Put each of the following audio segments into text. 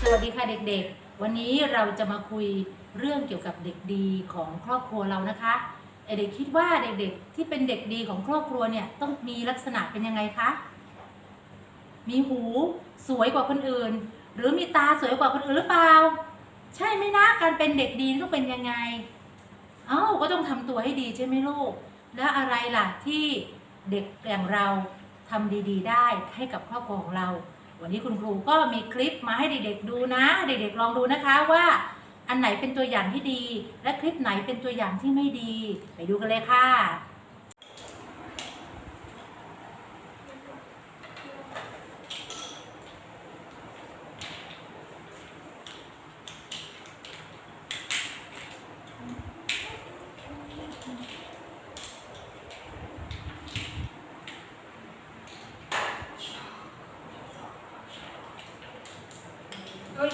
สวัสดีค่ะเด็กๆ วันนี้เราจะมาคุยเรื่องเกี่ยวกับเด็กดีของครอบครัวเรานะคะเด็กๆคิดว่าเด็กๆที่เป็นเด็กดีของครอบครัวเนี่ยต้องมีลักษณะเป็นยังไงคะ มีหูสวยกว่าคนอื่น หรือมีตาสวยกว่าคนอื่นหรือเปล่า ใช่ไหมนะการเป็นเด็กดีต้องเป็นยังไง เอ้าก็ต้องทำตัวให้ดีใช่ไหมลูก แล้วอะไรล่ะที่เด็กอย่างเรา ทำดีๆ ได้ให้กับครอบครัวของเรา วันนี้คุณครูก็มีคลิปมาให้เด็กๆดูนะ เด็กๆลองดูนะคะว่า อันไหนเป็นตัวอย่างที่ดี และคลิปไหนเป็นตัวอย่างที่ไม่ดี ไปดูกันเลยค่ะ เด็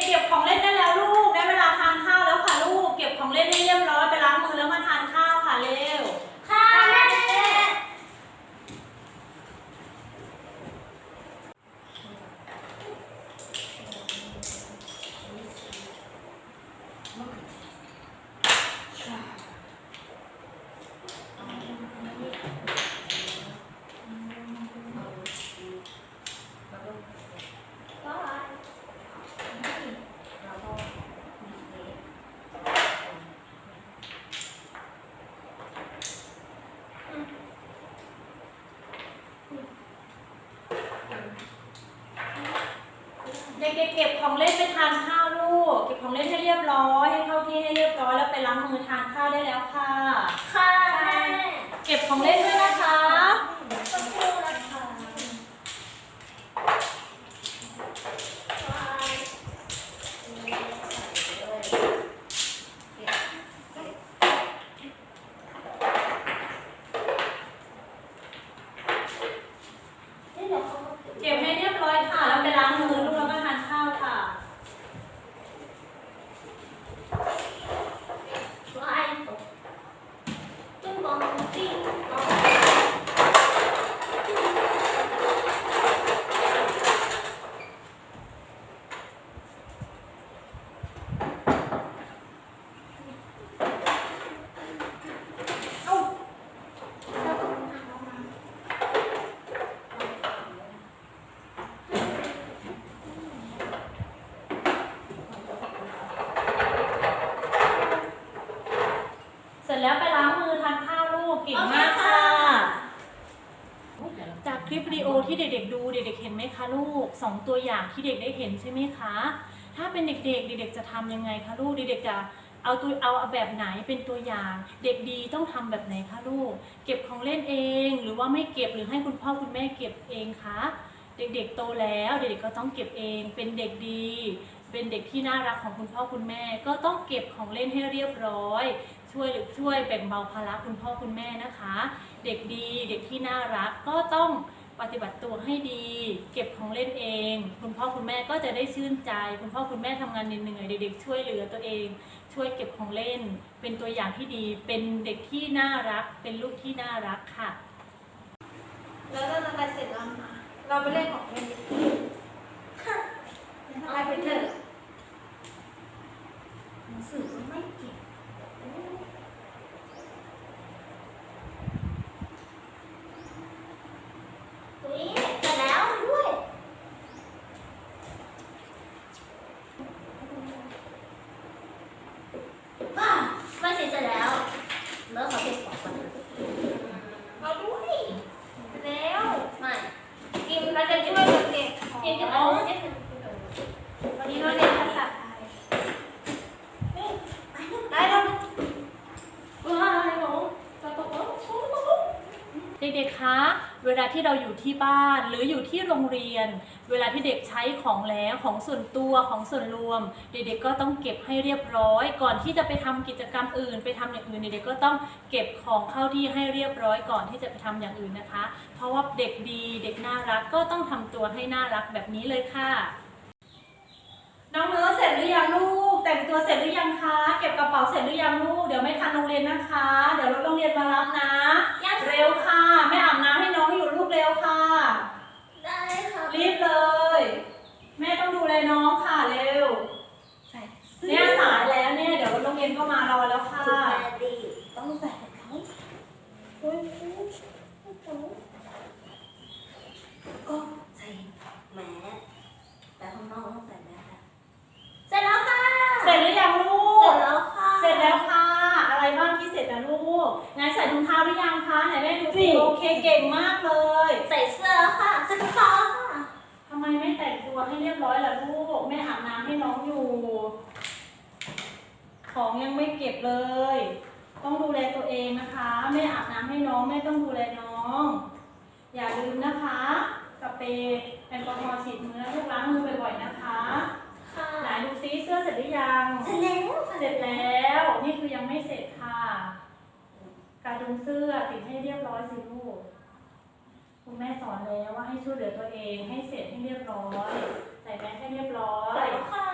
กๆเก็บของเล่นได้แล้วลูก ได้เวลาทานข้าวแล้วค่ะลูก เก็บของเล่นให้เรียบร้อยไปล้างมือแล้วมาทานข้าวค่ะเร็ว ค่ะแม่ เด็กๆเก็บของเล่นไปทานข้าวลูก เก็บของเล่นให้เรียบร้อยให้เข้าที่ให้เรียบร้อยแล้วไปล้างมือทานข้าวได้แล้วค่ะ ค่ะแม่ เก็บของเล่นด้วยนะคะ สักครู่นะคะ เก็บให้เรียบร้อยค่ะ แล้วไปล้างมือลูกแล้วก็ทานข้าวค่ะ เสร็จแล้วไปล้างมือทานข้าวลูกเก่งมากค่ะ จากคลิปวิดีโอที่เด็กๆดูเด็กๆเห็นไหมคะลูกสองตัวอย่างที่เด็กได้เห็นใช่ไหมคะ ถ้าเป็นเด็กๆเด็กๆจะทำยังไงคะลูกเด็กๆจะเอาตัวเอาแบบไหนเป็นตัวอย่าง เด็กดีต้องทำแบบไหนคะลูก เก็บของเล่นเอง หรือว่าไม่เก็บหรือให้คุณพ่อคุณแม่เก็บเองคะเด็กๆโตแล้วเด็กๆก็ต้องเก็บเอง เป็นเด็กดี เป็นเด็กที่น่ารักของคุณพ่อคุณแม่ ก็ต้องเก็บของเล่นให้เรียบร้อย ช่วยหรือช่วยแบ่งเบาภาระคุณพ่อคุณแม่นะคะ เด็กดีเด็กที่น่ารักก็ต้อง ปฏิบัติตัวให้ดี เก็บของเล่นเอง คุณพ่อคุณแม่ก็จะได้ชื่นใจ คุณพ่อคุณแม่ทำงานเหนื่อยๆเด็กๆช่วยเหลือตัวเอง ช่วยเก็บของเล่น เป็นตัวอย่างที่ดี เป็นเด็กที่น่ารัก เป็นลูกที่น่ารักค่ะ แล้วเราจะไปเสร็จแล้วนะเราไปเล่นของเล่นอะไรไปเถอะหนังสือก็ไม่เก็บอุ๊ยเสร็จแล้วด้วย ว้าวไม่เสร็จแล้ว แล้วขอเก็บของก่อนนะเอาด้วยเร็วไม่กินเราจะช่วยกันเก็บกินกับเอาเก็บวันนี้เราเรียนภาษาไทยได้แล้ว เด็กๆ คะ เวลา ที่เราอยู่ที่บ้านหรืออยู่ที่โรงเรียน เวลาที่เด็กใช้ของแล้วของส่วนตัวของส่วนรวม เด็กๆก็ต้องเก็บให้เรียบร้อย ก่อนที่จะไปทำกิจกรรมอื่น ไปทำอย่างอื่นเด็กๆก็ต้องเก็บของเข้าที่ให้เรียบร้อยก่อนที่จะไปทำอย่างอื่นนะคะ เพราะว่าเด็กดีเด็กน่ารักก็ต้องทำตัวให้น่ารักแบบนี้เลยค่ะน้องเนื้อเสร็จหรือยังลูก แต่งตัวเสร็จหรือยังคะ เก็บกระเป๋าเสร็จหรือยังลูก เดี๋ยวไม่ทันโรงเรียนนะคะ เดี๋ยวรถโรงเรียนมารับนะยังเร็วค่ะแม่อาบน้ำ วค่ะ ได้ค่ะรีบเลย แม่ต้องดูแลน้องค่ะเร็วใส่เนี่ยสายแล้วเนี่ยเดี๋ยวรถโรงเรียนก็มารอแล้วค่ะคุณแม่ดีต้องใส่เขาคุณก็ใส่แมสแต่ข้างนอกต้องใส่แมสอะเสร็จแล้วค่ะ เสร็จหรือยังลู เสร็ ก จแล้วค่ะ เสร็จแล้วค่ะ อะไรบ้างที่เสร็จนะลูกไหนใส่ถุงเท้าหรือยังคะไหนแม่ดูสิโอเคเก่งมากเลย ใส่เสื้อแล้วค่ะใส่กระเป๋าค่ะ ทำไมไม่แต่ง ตัวให้เรียบร้อยล่ะลูก แม่อาบน้ำให้น้องอยู่ ของยังไม่เก็บเลย ต้องดูแลตัวเองนะคะ แม่อาบน้ำให้น้องแม่ต้องดูแลน้อง อย่าลืมนะคะสเปรย์แอลกอฮอล์ฉีดมือและลูกล้างมือบ่อยๆนะคะค่ะไหนดูซิเสื้อเสร็จหรือยัง เสร็จแล้วเสร็จแล้ว นี่คือยังไม่เสร็จค่ะ การดึงเสื้อติดให้เรียบร้อยสิลูก คุณแม่สอนแล้วว่าให้ช่วยเหลือตัวเอง ให้เสร็จให้เรียบร้อย ใส่แมสให้เรียบร้อใส่ยแล้วค่ะ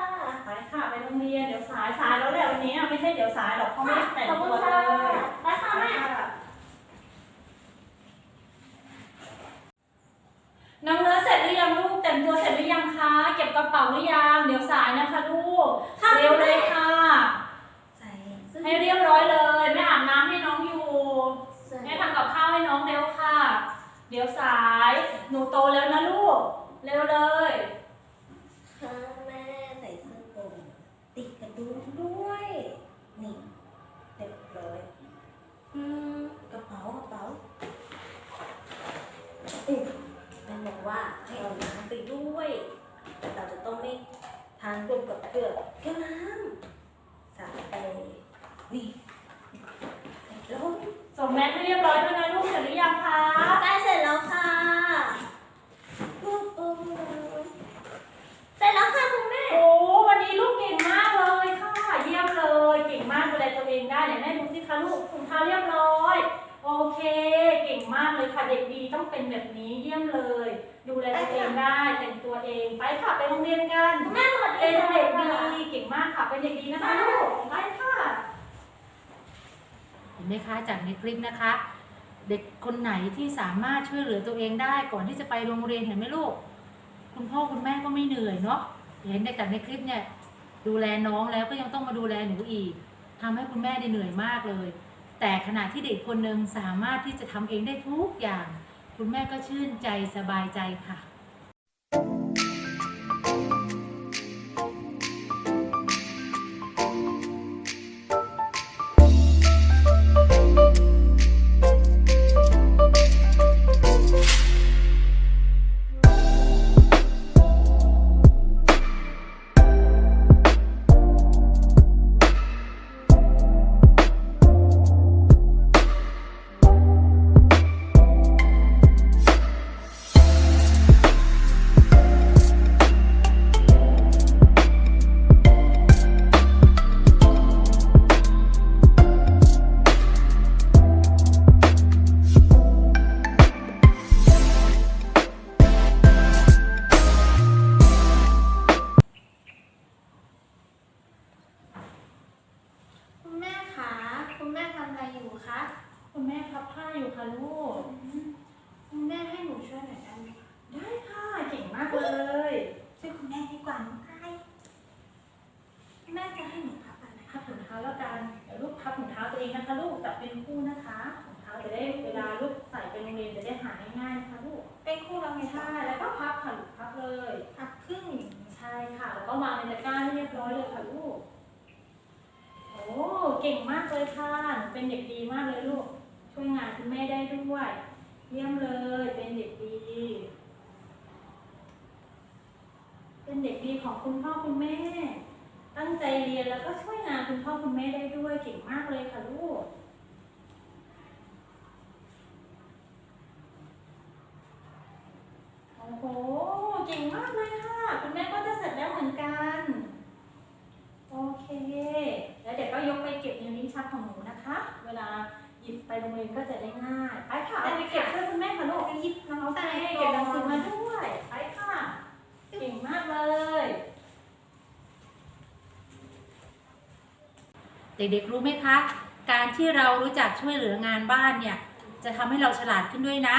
ไปค่ะไปโรงเรียนเดี๋ยวสายสายแล้วแหละวันนี้ไม่ใช่เดี๋ยวสายหรอกเพราะไม่ได้แต่งขอบคุตัณวเลค่ะย ไปค่ะไปแม่ค่ะน้องเนื้อเสร็จหรือยังลูกแต่งตัวเสร็จหรือยังคะเก็บกระเป๋าหรือยังเดี๋ยวสายนะคะลูกค่ะเร็วเลยค่ะ ใส่เสื้อให้เรียบร้อยเลยแม่อาบน้ำให้น้องอยู่แม่ทำกับข้าวให้น้องเร็วค่ะ เดี๋ยวสาย หนูโตแล้วนะลูก เร็วเลย ค่ะแม่ใส่เสื้อกลมติดกระดุมด้วย นี่เรียบร้อยอืมกระเป๋ากระเป๋าอืมแม่บอกว่าให้เอาน้ำไปด้วย เราจะต้องไม่ทานรวมกับเกลือเกลือน้ำใส่ไปนี่แล้ว ส่งแมสให้เรียบร้อยด้วยนะลูกเสร็จหรือยังคะ ใกล้เสร็จแล้วค่ะเสร็จแล้วค่ะคุณแม่ โอ้วันนี้ลูกเก่งมากเลยค่ะ เยี่ยมเลย เก่งมากดูแลตัวเองได้เดี๋ยวแม่ดูสิคะลูกถุงเท้าเรียบร้อย โอเค เก่งมากเลยค่ะ เด็กดีต้องเป็นแบบนี้เยี่ยมเลย ดูแลตัวเองได้แต่งตัวเองไปค่ะไปโรงเรียนกัน แม่สวัสดี เป็น ค่ะ เด็กดีเก่งมาก ค่ะ เป็นเด็กดีนะคะลูกไปค่ะเห็นไหมคะจากในคลิปนะคะ เด็กคนไหนที่สามารถช่วยเหลือตัวเองได้ก่อนที่จะไปโรงเรียนเห็นไหมลูก คุณพ่อคุณแม่ก็ไม่เหนื่อยเนาะเห็นในจากในคลิปเนี่ยดูแลน้องแล้วก็ยังต้องมาดูแลหนูอีกทำให้คุณแม่ได้เหนื่อยมากเลย แต่ขณะที่เด็กคนหนึ่งสามารถที่จะทำเองได้ทุกอย่าง คุณแม่ก็ชื่นใจสบายใจค่ะคุณ ค่ะลูกคุณแม่ให้หนูช่วยหน่อยได้ไหมคะได้ค่ะ เก่งมากเลยช่วยคุณแม่ดีกว่าน้องไอแม่จะให้หนูพับอะไรพับถุงเท้าแล้วกันเดี๋ยวลูกพับถุงเท้าตัวเองนะคะลูกจับเป็นคู่นะคะถุงเท้าจะได้เวลาลูกใส่ไปโรงเรียนจะได้หาง่ายๆนะคะลูกเป็นคู่เราไงใช่คะแล้วก็พับค่ะลูกพับเลยพับครึ่งใช่ค่ะแล้วก็วางในตะกร้าให้เรียบร้อยเลยค่ะลูกโอ้เก่งมากเลยค่ะหนูเป็นเด็กดีมากเลยลูก ช่วยงานคุณแม่ได้ด้วย เยี่ยมเลย เป็นเด็กดี เป็นเด็กดีของคุณพ่อคุณแม่ ตั้งใจเรียนแล้วก็ช่วยงานคุณพ่อคุณแม่ได้ด้วยเก่งมากเลยค่ะลูก ของหนูนะคะ เวลาหยิบไปโรงเรียนก็จะได้ง่ายไปค่ะ ได้ เอา ไหม ไปเก็บ คะ ช่วยคุณแม่ค่ะลูก จะยิบน้อง โอ ใส่ เคเก็บหนังสือมาด้วยไปค่ะ เก่งมากเลย เด็กๆรู้ไหมคะ การที่เรารู้จักช่วยเหลืองานบ้านเนี่ยจะทำให้เราฉลาดขึ้นด้วยนะ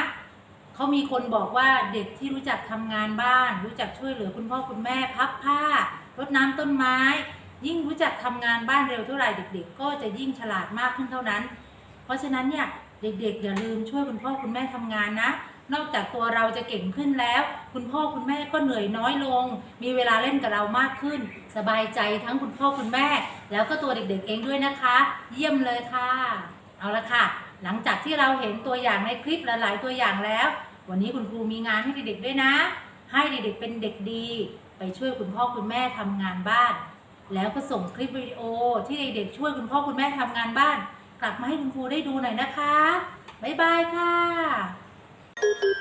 เขามีคนบอกว่าเด็กที่รู้จักทำงานบ้าน รู้จักช่วยเหลือคุณพ่อคุณแม่พับผ้ารดน้ำต้นไม้ ยิ่งรู้จักทำงานบ้านเร็วเท่าไหร่เด็ก ๆ ก็จะยิ่งฉลาดมากขึ้นเท่านั้น เพราะฉะนั้นเนี่ยเด็กๆอย่าลืมช่วยคุณพ่อคุณแม่ทำงานนะ นอกจากตัวเราจะเก่งขึ้นแล้ว คุณพ่อคุณแม่ก็เหนื่อยน้อยลง มีเวลาเล่นกับเรามากขึ้น สบายใจทั้งคุณพ่อคุณแม่ แล้วก็ตัวเด็กๆเองด้วยนะคะ เยี่ยมเลยค่ะ เอาละค่ะ หลังจากที่เราเห็นตัวอย่างในคลิปหลายๆตัวอย่างแล้ว วันนี้คุณครูมีงานให้เด็กๆด้วยนะ ให้เด็กๆเป็นเด็กดี ไปช่วยคุณพ่อคุณแม่ทำงานบ้าน แล้วก็ส่งคลิปวิดีโอที่เด็กๆช่วยคุณพ่อคุณแม่ทำงานบ้าน กลับมาให้คุณครูได้ดูหน่อยนะคะบ๊ายบายค่ะ Hi.